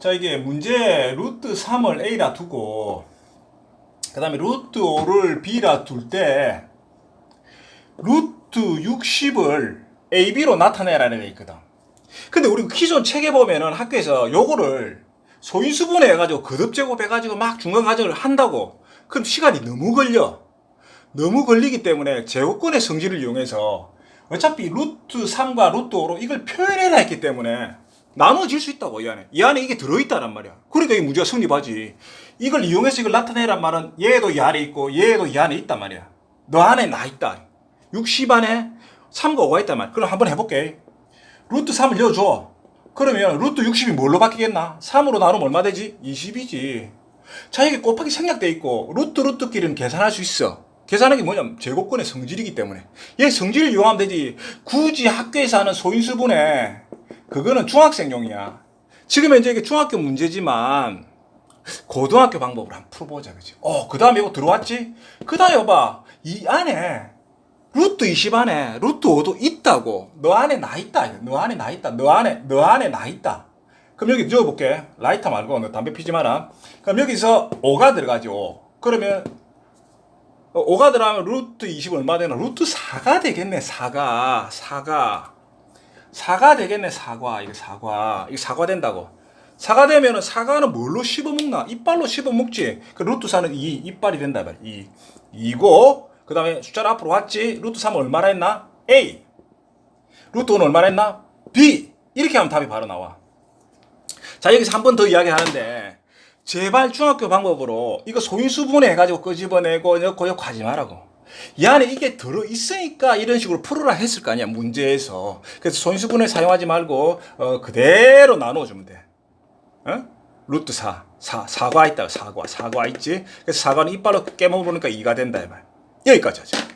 자 이게 문제 루트 3을 a라 두고 그 다음에 루트 5를 b라 둘 때 루트 60을 ab로 나타내라는 게 있거든. 근데 우리 기존 책에 보면은 학교에서 요거를 소인수분해 해가지고 거듭제곱 해가지고 막 중간 과정을 한다고. 그럼 시간이 너무 걸려. 너무 걸리기 때문에 제곱권의 성질을 이용해서 어차피 루트 3과 루트 5로 이걸 표현해라 했기 때문에 나눠질 수 있다고 이 안에. 이 안에 이게 들어있다란 말이야. 그러니까 이 문제가 성립하지. 이걸 이용해서 이걸 나타내란 말은 얘도 이 안에 있고 얘도 이 안에 있단 말이야. 너 안에 나 있다. 60 안에 3과 5가 있단 말이야. 그럼 한번 해볼게. 루트 3을 넣어줘. 그러면 루트 60이 뭘로 바뀌겠나? 3으로 나누면 얼마 되지? 20이지. 자 이게 곱하기 생략돼 있고 루트 루트끼리는 계산할 수 있어. 계산하기 뭐냐면 제곱권의 성질이기 때문에. 얘 성질을 이용하면 되지. 굳이 학교에서 하는 소인수분해 그거는 중학생용이야. 지금 현재 이게 중학교 문제지만 고등학교 방법으로 한번 풀어보자 그지? 어 그 다음에 이거 들어왔지? 그 다음에 봐봐. 이 안에 루트 20 안에 루트 5도 있다고. 너 안에 나 있다. 너 안에 나 있다. 너 안에 너 안에 나 있다. 그럼 여기 적어볼게. 라이터 말고 너 담배 피지 마라. 그럼 여기서 5가 들어가지 5 그러면 5가 들어가면 루트 20 얼마 되나? 루트 4가 되겠네 4가. 4가 4가 되겠네 사과. 이게 사과. 이게 사과 된다고. 사과 되면은 사과는 뭘로 씹어 먹나? 이빨로 씹어 먹지. 그 루트 4는 2 이빨이 된다 말. 2. 2고 그 다음에 숫자를 앞으로 왔지. 루트 3은 얼마나 했나? A. 루트 5는 얼마나 했나? B. 이렇게 하면 답이 바로 나와. 자 여기서 한 번 더 이야기하는데 제발 중학교 방법으로 이거 소인수분해 해가지고 끄집어내고 이거 하지 말라고 이 안에 이게 들어 있으니까 이런 식으로 풀어라 했을 거 아니야 문제에서. 그래서 소인수분해 사용하지 말고 어, 그대로 나눠주면 돼. 어? 루트 4 4 사과 있다 사과 사과 있지? 그래서 사과는 이빨로 깨먹으니까 2가 된다 이 말. 여기까지 하자